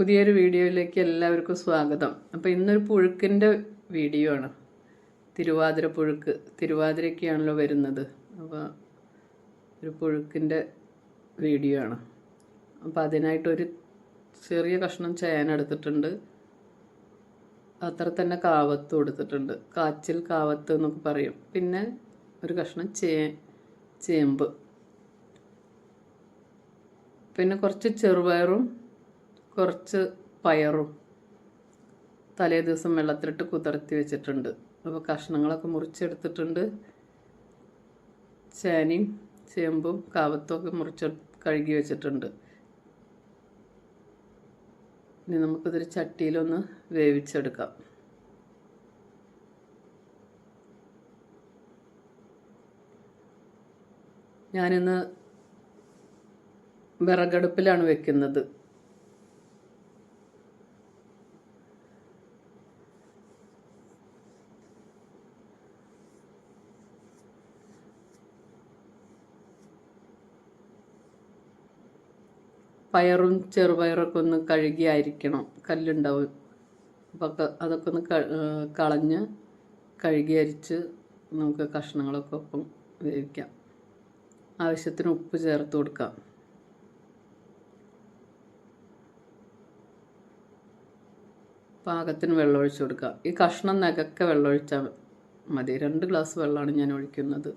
പുതിയൊരു വീഡിയോയിലേക്ക് എല്ലാവർക്കും സ്വാഗതം. അപ്പോൾ ഇന്നൊരു പുഴുക്കിന്റെ വീഡിയോ ആണ്. തിരുവാതിര പുഴുക്ക്. തിരുവാതിരയ്ക്കാണല്ലോ വരുന്നത്. അപ്പോൾ ഒരു പുഴുക്കിന്റെ വീഡിയോ ആണ്. അപ്പോൾ അതിനായിട്ടൊരു ചെറിയ കഷ്ണം ചേന എടുത്തിട്ടുണ്ട്. അത്ര തന്നെ കാവത്ത് കൊടുത്തിട്ടുണ്ട്. കാച്ചിൽ കാവത്ത് എന്നൊക്കെ പറയും. പിന്നെ ഒരു കഷ്ണം ചേ ചേമ്പ്. പിന്നെ കുറച്ച് ചെറുപയറും കുറച്ച് പയറും തലേ ദിവസം വെള്ളത്തിലിട്ട് കുതിർത്തി വെച്ചിട്ടുണ്ട്. അപ്പോൾ കഷ്ണങ്ങളൊക്കെ മുറിച്ചെടുത്തിട്ടുണ്ട്. ചേനയും ചേമ്പും കാവത്തും ഒക്കെ മുറിച്ച് കഴുകി വെച്ചിട്ടുണ്ട്. ഇനി നമുക്കിതൊരു ചട്ടിയിലൊന്ന് വേവിച്ചെടുക്കാം. ഞാനിന്ന് വിറകടുപ്പിലാണ് വെക്കുന്നത്. പയറും ചെറുപയറൊക്കെ ഒന്ന് കഴുകി അരിക്കണം. കല്ലുണ്ടാവും. അപ്പോൾ അതൊക്കെ ഒന്ന് കളഞ്ഞ് കഴുകി അരിച്ച് നമുക്ക് കഷ്ണങ്ങളൊക്കെ ഒപ്പം വേവിക്കാം. ആവശ്യത്തിന് ഉപ്പ് ചേർത്ത് കൊടുക്കാം. പാകത്തിന് വെള്ളം ഒഴിച്ച് കൊടുക്കുക. ഈ കഷ്ണം നകക്കെ വെള്ളമൊഴിച്ചാൽ മതി. രണ്ട് ഗ്ലാസ് വെള്ളമാണ് ഞാൻ ഒഴിക്കുന്നത്.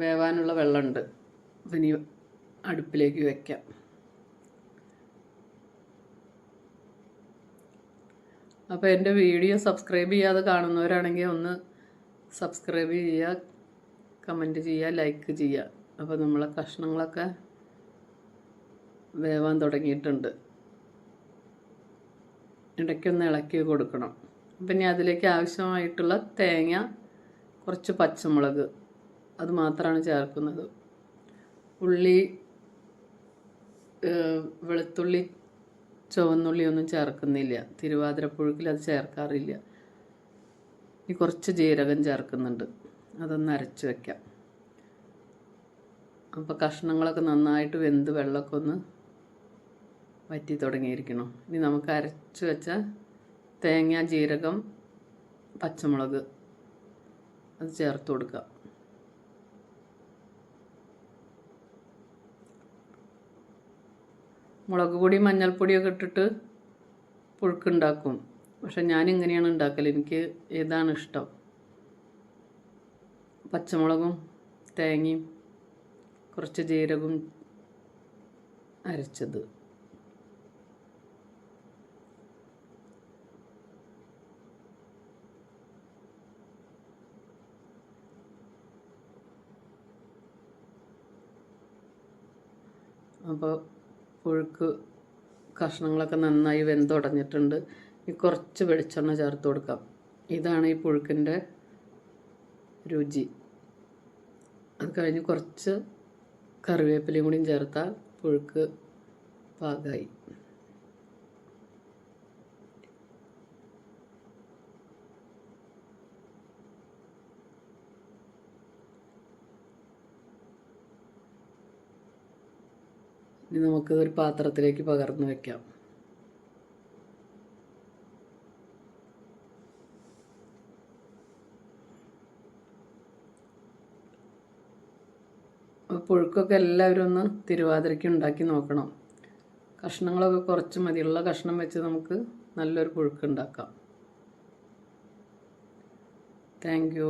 വേവാനുള്ള വെള്ളമുണ്ട്. പിന്നെ അടുപ്പിലേക്ക് വെക്കാം. അപ്പോൾ എന്റെ വീഡിയോ സബ്സ്ക്രൈബ് ചെയ്യാതെ കാണുന്നവരാണെങ്കിൽ ഒന്ന് സബ്സ്ക്രൈബ് ചെയ്യുക കമന്റ് ചെയ്യുക ലൈക്ക് ചെയ്യുക. അപ്പോൾ നമ്മളെ കഷ്ണങ്ങളൊക്കെ വേവാൻ തുടങ്ങിയിട്ടുണ്ട്. ഇടയ്ക്കൊന്ന് ഇളക്കി കൊടുക്കണം. പിന്നെ അതിലേക്ക് ആവശ്യമായിട്ടുള്ള തേങ്ങ കുറച്ച് പച്ചമുളക് അത് മാത്രമാണ് ചേർക്കുന്നത്. ഉള്ളി വെളുത്തുള്ളി ചുവന്നുള്ളി ഒന്നും ചേർക്കുന്നില്ല. തിരുവാതിരപ്പുഴുക്കിൽ അത് ചേർക്കാറില്ല. ഇനി കുറച്ച് ജീരകം ചേർക്കുന്നുണ്ട്. അതൊന്ന് അരച്ച് വയ്ക്കാം അപ്പോൾ കഷ്ണങ്ങളൊക്കെ നന്നായിട്ട് വെന്ത് വെള്ളമൊക്കെ ഒന്ന് വറ്റി തുടങ്ങിയിരിക്കണം. ഇനി നമുക്ക് അരച്ച് വെച്ച തേങ്ങ ജീരകം പച്ചമുളക് അത് ചേർത്ത് കൊടുക്കാം. മുളക് പൊടി മഞ്ഞൾപ്പൊടിയൊക്കെ ഇട്ടിട്ട് പുഴുക്കുണ്ടാക്കും. പക്ഷെ ഞാൻ ഇങ്ങനെയാണ് ഉണ്ടാക്കൽ എനിക്ക് ഏതാണ് ഇഷ്ടം? പച്ചമുളകും തേങ്ങയും കുറച്ച് ജീരകവും അരച്ചത്. അപ്പോൾ പുഴുക്ക് കഷ്ണങ്ങളൊക്കെ നന്നായി വെന്തുടഞ്ഞിട്ടുണ്ട്. ഈ കുറച്ച് വെളിച്ചെണ്ണ ചേർത്ത് കൊടുക്കാം. ഇതാണ് ഈ പുഴുക്കിന്റെ രുചി. അത് കഴിഞ്ഞ് കുറച്ച് കറിവേപ്പിലയും കൂടിയും ചേർത്താൽ പുഴുക്ക് പാകമായി ഇനി നമുക്ക് ഒരു പാത്രത്തിലേക്ക് പകർന്നു വെക്കാം. പുഴുക്കൊക്കെ എല്ലാവരും ഒന്ന് തിരുവാതിരയ്ക്ക് ഉണ്ടാക്കി നോക്കണം. കഷ്ണങ്ങളൊക്കെ കുറച്ച് മതിയുള്ള കഷ്ണം വെച്ച് നമുക്ക് നല്ലൊരു പുഴുക്ക് ഉണ്ടാക്കാം. താങ്ക്